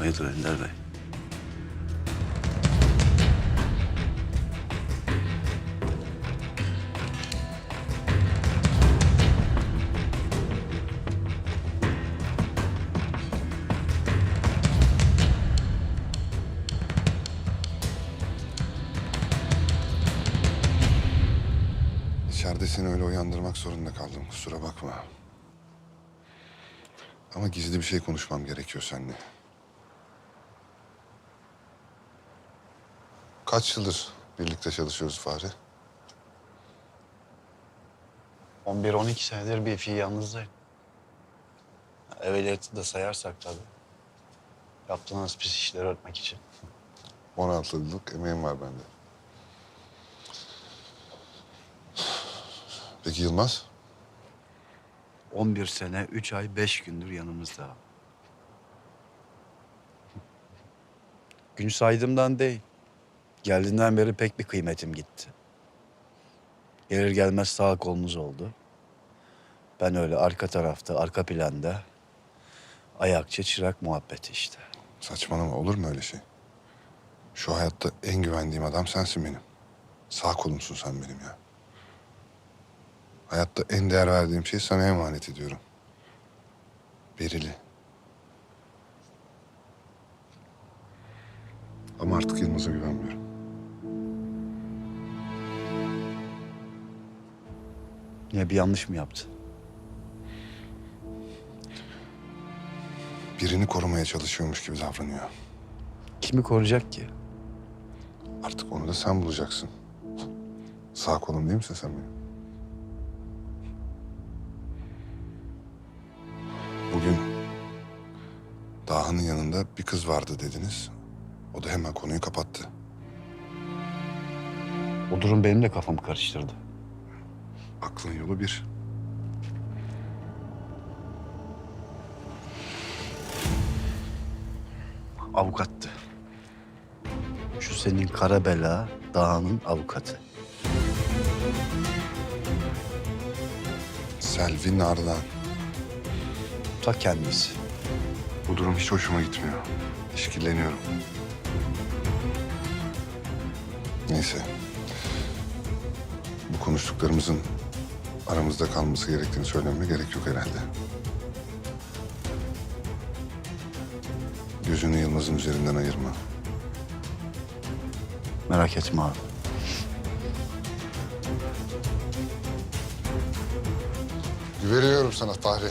Hayırdır Ender Bey? İçeride seni öyle uyandırmak zorunda kaldım. Kusura bakma. Ama gizli bir şey konuşmam gerekiyor seninle. Kaç yıldır birlikte çalışıyoruz Fahri? 11-12 senedir bir fiil yalnızdayım. Evveliyatı da sayarsak tabii. Yaptığınız pis işleri örtmek için. 16 yıllık emeğim var bende. Peki Yılmaz? 11 sene, 3 ay, 5 gündür yanımızda. Gün saydığımdan değil. Geldiğinden beri pek bir kıymetim gitti. Gelir gelmez sağ kolumuz oldu. Ben öyle arka tarafta, arka planda ayakçı çırak muhabbeti işte. Saçmalama olur mu öyle şey? Şu hayatta en güvendiğim adam sensin benim. Sağ kolumsun sen benim ya. Hayatta en değer verdiğim şeyi sana emanet ediyorum. Berili. Ama artık Yılmaz'a güvenmiyorum. Niye bir yanlış mı yaptı? Birini korumaya çalışıyormuş gibi davranıyor. Kimi koruyacak ki? Artık onu da sen bulacaksın. Sağ kolum değil misin sen benim? Bugün Daha'nın yanında bir kız vardı dediniz. O da hemen konuyu kapattı. O durum benim de kafamı karıştırdı. Aklın yolu bir. Avukattı. Şu senin kara bela dağının avukatı. Selvi Nardan. Ta kendisi. Bu durum hiç hoşuma gitmiyor. İşkilleniyorum. Neyse. Bu konuştuklarımızın aramızda kalması gerektiğini söylememe gerek yok herhalde. Gözünü Yılmaz'ın üzerinden ayırma. Merak etme abi. Güveniyorum sana Fahri.